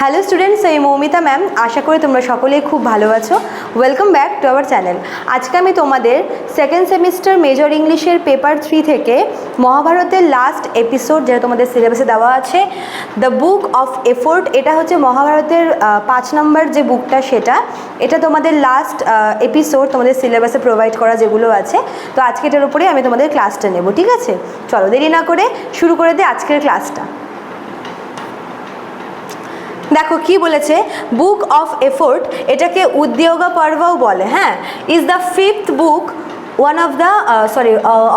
Hello students এই Moumita ma'am আশা করি তোমরা সকলেই খুব ভালো আছো। Welcome back to our channel আজকে আমি তোমাদের সেকেন্ড সেমিস্টার মেজর ইংলিশের পেপার থ্রি থেকে মহাভারতের লাস্ট এপিসোড যেটা তোমাদের সিলেবাসে দেওয়া আছে দ্য বুক অফ এফোর্ট এটা হচ্ছে মহাভারতের পাঁচ নম্বর যে বুকটা সেটা। এটা তোমাদের লাস্ট এপিসোড তোমাদের সিলেবাসে প্রোভাইড করা যেগুলো আছে। তো আজকে এটার উপরে আমি তোমাদের ক্লাসটা নেব, ঠিক আছে? চলো দেরি না করে শুরু করে দিই আজকের ক্লাসটা দেখো কি বলেছে? বুক অফ এফোর্ট এটাকে উদ্যোগা পর্বও বলে হ্যাঁ? Is the fifth book one of the sorry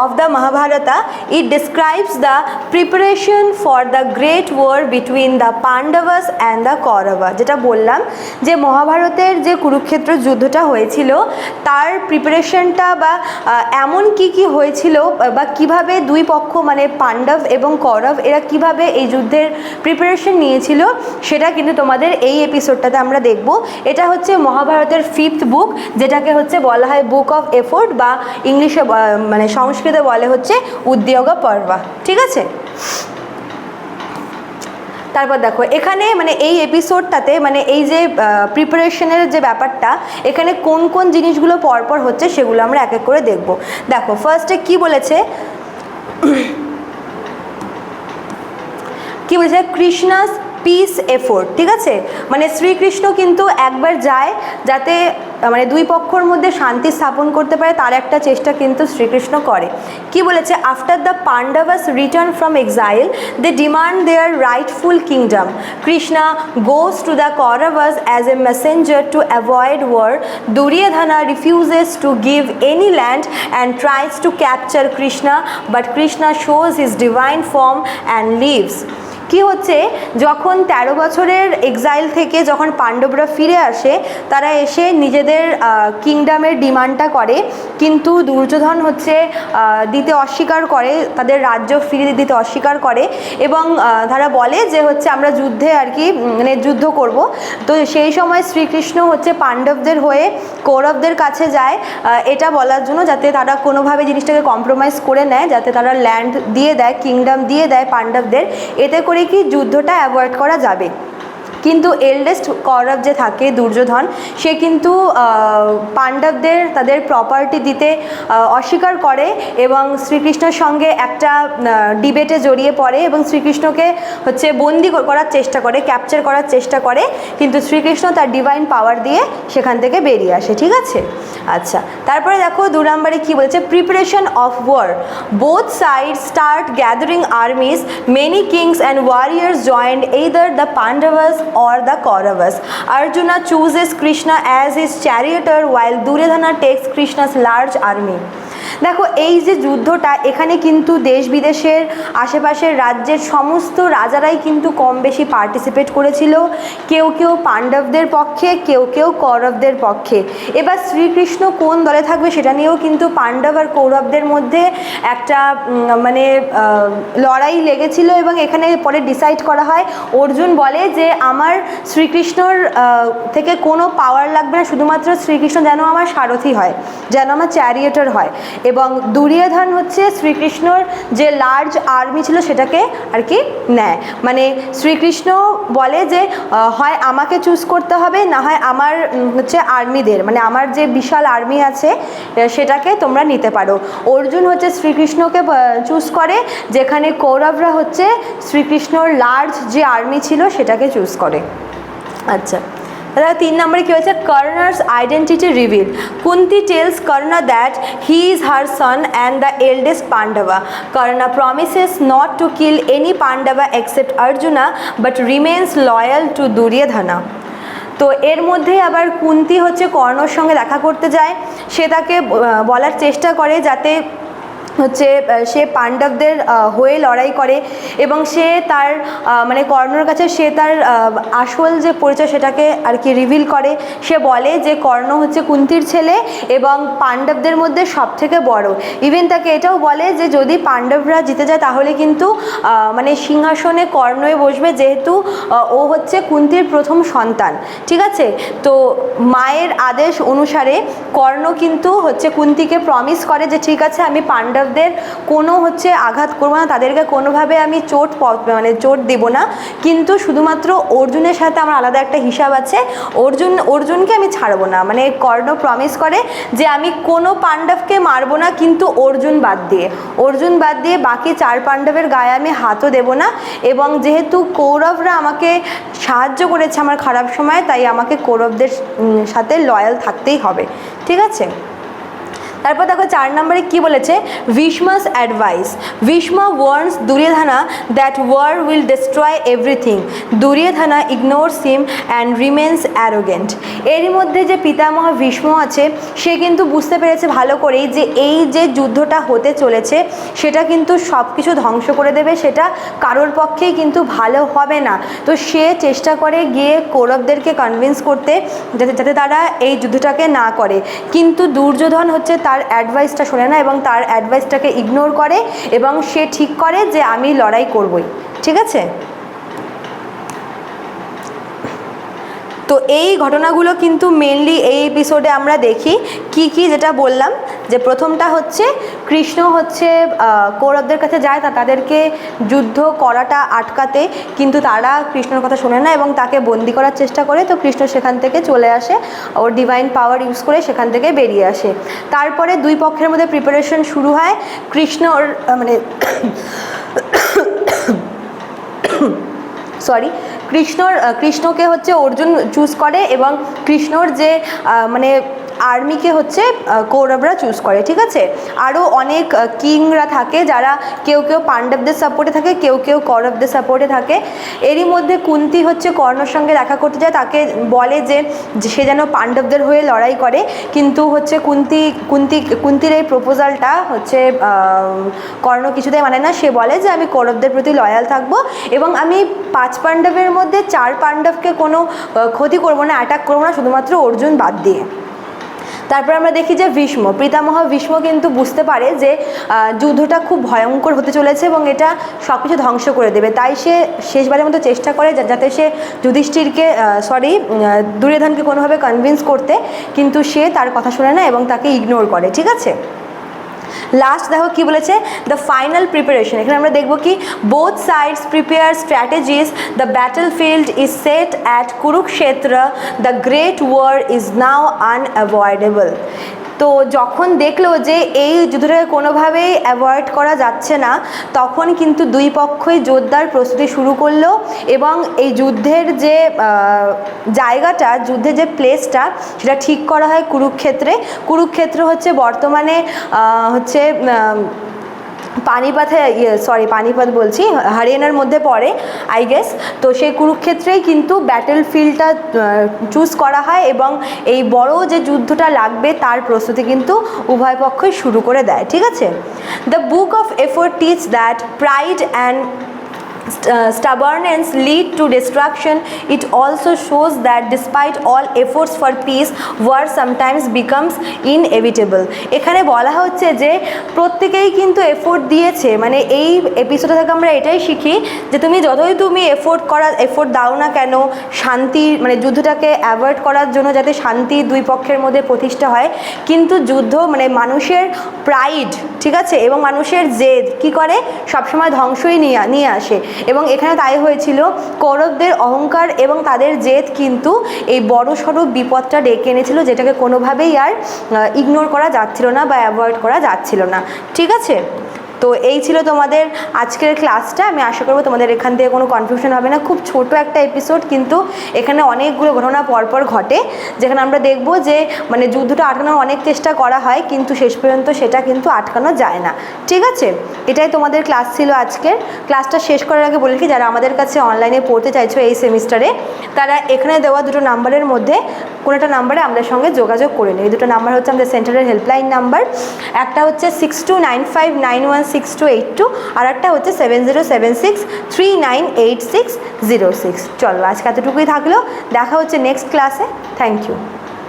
of the Mahabharata it describes the preparation for the great war between the Pandavas and the Kaurava যেটা বললাম যে মহাভারতের যে কুরুক্ষেত্র যুদ্ধটা হয়েছিল, তার প্রিপারেশনটা বা এমন কি কি হয়েছিল, বা কীভাবে দুই পক্ষ মানে পাণ্ডব এবং কৌরব এরা কীভাবে এই যুদ্ধের প্রিপারেশন নিয়েছিল, সেটা কিন্তু তোমাদের এই এপিসোডটাতে আমরা দেখব। এটা হচ্ছে মহাভারতের ফিফথ বুক যেটাকে হচ্ছে বলা হয় বুক অফ এফোর্ট বা ইংলিশে মানে সংস্কৃতে বলে হচ্ছে উদ্যোগা পর্বা। ঠিক আছে? তারপর দেখো, এখানে মানে এই এপিসোডটাতে মানে এই যে প্রিপারেশনের যে ব্যাপারটা, এখানে কোন কোন জিনিসগুলো পরপর হচ্ছে সেগুলো আমরা এক এক করে দেখব। দেখো ফার্স্টে কি বলেছে? কি বলেছে? কৃষ্ণাস পিস এফোর্ট ঠিক আছে? মানে শ্রীকৃষ্ণ কিন্তু একবার যায় যাতে মানে দুই পক্ষর মধ্যে শান্তি স্থাপন করতে পারে, তার একটা চেষ্টা কিন্তু শ্রীকৃষ্ণ করে। কি বলেছে? After the Pandavas return from exile they demand their rightful kingdom Krishna goes to the Kauravas as a messenger to avoid war Duryodhana refuses to give any land and tries to capture Krishna but Krishna shows his divine form and leaves কি হচ্ছে? যখন তেরো বছরের exile থেকে যখন পাণ্ডবরা ফিরে আসে, তারা এসে নিজেদের কিংডমের ডিমান্ডটা করে। কিন্তু দুর্যোধন হচ্ছে দিতে অস্বীকার করে, তাদের রাজ্য ফিরিয়ে দিতে অস্বীকার করে এবং তারা বলে যে হচ্ছে আমরা যুদ্ধে আর কি মানে যুদ্ধ করব। তো সেই সময় শ্রীকৃষ্ণ হচ্ছে পাণ্ডবদের হয়ে কৌরবদের কাছে যায় এটা বলার জন্য যাতে তারা কোনোভাবে জিনিসটাকে কম্প্রোমাইজ করে নেয়, যাতে তারা ল্যান্ড দিয়ে দেয় কিংডম দিয়ে দেয় পাণ্ডবদের। এতে করে কি যুদ্ধটা অ্যাভয়েড করা যাবে? কিন্তু এল্ডেস্ট কৌরব যে থাকে, দুর্যোধন, সে কিন্তু পাণ্ডবদের তাদের প্রপার্টি দিতে অস্বীকার করে এবং শ্রীকৃষ্ণের সঙ্গে একটা ডিবেটে জড়িয়ে পড়ে এবং শ্রীকৃষ্ণকে হচ্ছে বন্দি করার চেষ্টা করে ক্যাপচার করার চেষ্টা করে, কিন্তু শ্রীকৃষ্ণ তার ডিভাইন পাওয়ার দিয়ে সেখান থেকে বেরিয়ে আসে, ঠিক আছে? আচ্ছা তারপরে দেখো দু নম্বরে কী বলছে? Preparation of war both side start gathering armies many kings and warriors joined either the Pandavas or the Kauravas. Arjuna chooses Krishna as his charioteer while Duryodhana takes Krishna's large army. দেখো, এই যে যুদ্ধটা, এখানে কিন্তু দেশ বিদেশের আশেপাশের রাজ্যের সমস্ত রাজারাই কিন্তু কম বেশি পার্টিসিপেট করেছিল। কেউ কেউ পাণ্ডবদের পক্ষে, কেউ কেউ কৌরবদের পক্ষে। এবার শ্রীকৃষ্ণ কোন দলে থাকবে সেটা নিয়েও কিন্তু পাণ্ডব আর কৌরবদের মধ্যে একটা মানে লড়াই লেগেছিল এবং এখানে পরে ডিসাইড করা হয়। অর্জুন বলে যে, আমার শ্রীকৃষ্ণর থেকে কোনো পাওয়ার লাগবে না, শুধুমাত্র শ্রীকৃষ্ণ যেন আমার সারথি হয়, যেন আমার চ্যারিয়েটার হয়। এবং দুর্যোধন হচ্ছে শ্রীকৃষ্ণর যে লার্জ আর্মি ছিল সেটাকে আর কি নেয়। মানে শ্রীকৃষ্ণ বলে যে হয় আমাকে চুজ করতে হবে, না হয় আমার হচ্ছে আর্মিদের মানে আমার যে বিশাল আর্মি আছে সেটাকে তোমরা নিতে পারো। অর্জুন হচ্ছে শ্রীকৃষ্ণকে চুজ করে, যেখানে কৌরবরা হচ্ছে শ্রীকৃষ্ণর লার্জ যে আর্মি ছিল সেটাকে চুজ করে। আচ্ছা। তাহলে তিন নম্বরে কী হয়েছে? Karna's identity reveal Kunti tells Karna that he is her son and the eldest Pandava Karna promises not to kill any Pandava except Arjuna but remains loyal to Duryodhana তো এর মধ্যে আবার কুন্তি হচ্ছে কর্ণর সঙ্গে দেখা করতে যায়। সে তাকে বলার চেষ্টা করে যাতে হচ্ছে সে পাণ্ডবদের হয়ে লড়াই করে এবং সে তার মানে কর্ণর কাছে সে তার আসল যে পরিচয় সেটাকে আর কি রিভিল করে। সে বলে যে কর্ণ হচ্ছে কুন্তির ছেলে এবং পাণ্ডবদের মধ্যে সব থেকে বড়। ইভেন তাকে এটাও বলে যে যদি পাণ্ডবরা জিতে যায় তাহলে কিন্তু মানে সিংহাসনে কর্ণই বসবে যেহেতু ও হচ্ছে কুন্তির প্রথম সন্তান। ঠিক আছে? তো মায়ের আদেশ অনুসারে কর্ণ কিন্তু হচ্ছে কুন্তিকে প্রমিস করে যে, ঠিক আছে, আমি পাণ্ডব পাণ্ডবদের কোনো হচ্ছে আঘাত করব না, তাদেরকে কোনোভাবে আমি চোট মানে চোট দেবো না। কিন্তু শুধুমাত্র অর্জুনের সাথে আমার আলাদা একটা হিসাব আছে। অর্জুন, অর্জুনকে আমি ছাড়বো না। মানে কর্ণ প্রমিস করে যে আমি কোনো পাণ্ডবকে মারবো না, কিন্তু অর্জুন বাদ দিয়ে। অর্জুন বাদ দিয়ে বাকি চার পাণ্ডবের গায়ে আমি হাতও দেবো না। এবং যেহেতু কৌরবরা আমাকে সাহায্য করেছে আমার খারাপ সময়, তাই আমাকে কৌরবদের সাথে লয়াল থাকতেই হবে। ঠিক আছে? তারপর দেখো চার নম্বরে কি বলেছে? Bhishma's advice Bhishma warns Duryodhana that war will destroy everything Duryodhana ignores him and remains arrogant এরই মধ্যে যে পিতামহ ভীষ্ম আছে, সে কিন্তু বুঝতে পেরেছে ভালো করেই যে এই যে যুদ্ধটা হতে চলেছে, সেটা কিন্তু সব কিছু ধ্বংস করে দেবে, সেটা কারোর পক্ষেই কিন্তু ভালো হবে না। তো সে চেষ্টা করে গিয়ে কৌরবদেরকে কনভিন্স করতে, যাতে যাতে তারা এই যুদ্ধটাকে না করে। কিন্তু দুর্যোধন হচ্ছে তার অ্যাডভাইসটা শোনে না এবং তার অ্যাডভাইসটাকে ইগনোর করে এবং সে ঠিক করে যে আমি লড়াই করবই। ঠিক আছে? তো এই ঘটনাগুলো কিন্তু মেনলি এই এপিসোডে আমরা দেখি। কি কি যেটা বললাম যে প্রথমটা হচ্ছে কৃষ্ণ হচ্ছে কৌরবদের কাছে যায়, তা তাদেরকে যুদ্ধ করাটা আটকাতে, কিন্তু তারা কৃষ্ণর কথা শোনে না এবং তাকে বন্দি করার চেষ্টা করে। তো কৃষ্ণ সেখান থেকে চলে আসে, ওর ডিভাইন পাওয়ার ইউজ করে সেখান থেকে বেরিয়ে আসে। তারপরে দুই পক্ষের মধ্যে প্রিপারেশন শুরু হয়। কৃষ্ণ ওর মানে সরি কৃষ্ণর কৃষ্ণকে হচ্ছে অর্জুন চুজ করে এবং কৃষ্ণর যে মানে আর্মিকে হচ্ছে কৌরবরা চুজ করে, ঠিক আছে? আরও অনেক কিংরা থাকে যারা কেউ কেউ পাণ্ডবদের সাপোর্টে থাকে, কেউ কেউ কৌরবদের সাপোর্টে থাকে। এরই মধ্যে কুন্তি হচ্ছে কর্ণর সঙ্গে দেখা করতে যায়, তাকে বলে যে সে যেন পাণ্ডবদের হয়ে লড়াই করে। কিন্তু হচ্ছে কুন্তি কুন্তি, কুন্তির এই প্রপোজালটা হচ্ছে কর্ণ কিছুতেই মানে না, সে বলে যে, আমি কৌরবদের প্রতি লয়াল থাকব এবং আমি পাঁচ পাণ্ডবের মধ্যে চার পাণ্ডবকে কোনো ক্ষতি করব না অ্যাটাক করব না, শুধুমাত্র অর্জুন বাদ দিয়ে। তারপর আমরা দেখি যে ভীষ্ম, পিতামহ ভীষ্ম কিন্তু বুঝতে পারে যে যুদ্ধটা খুব ভয়ঙ্কর হতে চলেছে এবং এটা সব কিছু ধ্বংস করে দেবে। তাই সে শেষবারের মতো চেষ্টা করে যাতে সে যুধিষ্ঠিরকে সরি দুর্যোধনকে কোনোভাবে কনভিন্স করতে, কিন্তু সে তার কথা শোনে না এবং তাকে ইগনোর করে, ঠিক আছে? লাস্ট দেখো কি বলেছে? দ্য ফাইনাল প্রিপারেশন এখানে আমরা দেখব কি both sides prepare strategies the battlefield is set at Kurukshetra the great war is now unavoidable তো যখন দেখল যে এই যুদ্ধটাকে কোনোভাবেই অ্যাভয়েড করা যাচ্ছে না, তখন কিন্তু দুই পক্ষই জোরদার প্রস্তুতি শুরু করল এবং এই যুদ্ধের যে জায়গাটা, যুদ্ধের যে প্লেসটা সেটা ঠিক করা হয় কুরুক্ষেত্রে। কুরুক্ষেত্র হচ্ছে বর্তমানে হচ্ছে আহ, পানিপাতে ইয়ে সরি পানিপথ বলছি হরিয়ানার মধ্যে পড়ে আই গেস তো সেই কুরুক্ষেত্রেই কিন্তু ব্যাটেল ফিল্ডটা চুজ করা হয় এবং এই বড় যে যুদ্ধটা লাগবে তার প্রস্তুতি কিন্তু উভয় পক্ষই শুরু করে দেয় ঠিক আছে? The book of effort teach that pride and stubbornness lead to destruction. It also shows that despite all efforts for peace, war sometimes becomes inevitable. এখানে বলা হচ্ছে যে প্রত্যেকেই কিন্তু এফোর্ট দিয়েছে। মানে এই এপিসোডে থেকে আমরা এটাই শিখি যে তুমি যতই তুমি এফোর্ট করা এফোর্ট দাও না কেন, শান্তি মানে যুদ্ধটাকে অ্যাভয়েড করার জন্য যাতে শান্তি দুই পক্ষের মধ্যে প্রতিষ্ঠা হয়। কিন্তু যুদ্ধ মানে মানুষের প্রাইড ঠিক আছে? এবং মানুষের জেদ কি করে? সবসময় ধ্বংসই নিয়ে নিয়ে আসে। এবং এখানে তাই হয়েছিল, কৌরবদের অহংকার এবং তাদের জেদ কিন্তু এই বড় সড়ো বিপদটা ডেকে এনেছিল, যেটাকে কোনোভাবেই আর ইগনোর করা যাচ্ছিল না বা অ্যাভয়েড করা যাচ্ছিল না। ঠিক আছে? তো এই ছিল তোমাদের আজকের ক্লাসটা আমি আশা করব তোমাদের এখান থেকে কোনো কনফিউশন হবে না। খুব ছোট একটা এপিসোড কিন্তু এখানে অনেকগুলো ঘটনা পরপর ঘটে, যেখানে আমরা দেখব যে মানে যুদ্ধটা আটকানোর অনেক চেষ্টা করা হয়, কিন্তু শেষ পর্যন্ত সেটা কিন্তু আটকানো যায় না। ঠিক আছে? এটাই তোমাদের ক্লাস ছিল আজকের। ক্লাসটা শেষ করার আগে বলে কি যারা আমাদের কাছে অনলাইনে পড়তে চাইছো এই সেমিস্টারে তারা এখানে দেওয়া দুটো নাম্বারের মধ্যে কোনো একটা নাম্বারে আমাদের সঙ্গে যোগাযোগ করে নিই এই দুটো নাম্বার হচ্ছে আমাদের সেন্টারের হেল্পলাইন নাম্বার একটা হচ্ছে six two nine five nine one six two eight two আর একটা হচ্ছে seven zero seven six three nine eight six zero six চলো, আজকে এতটুকুই থাকল। দেখা হচ্ছে নেক্সট ক্লাসে থ্যাংক ইউ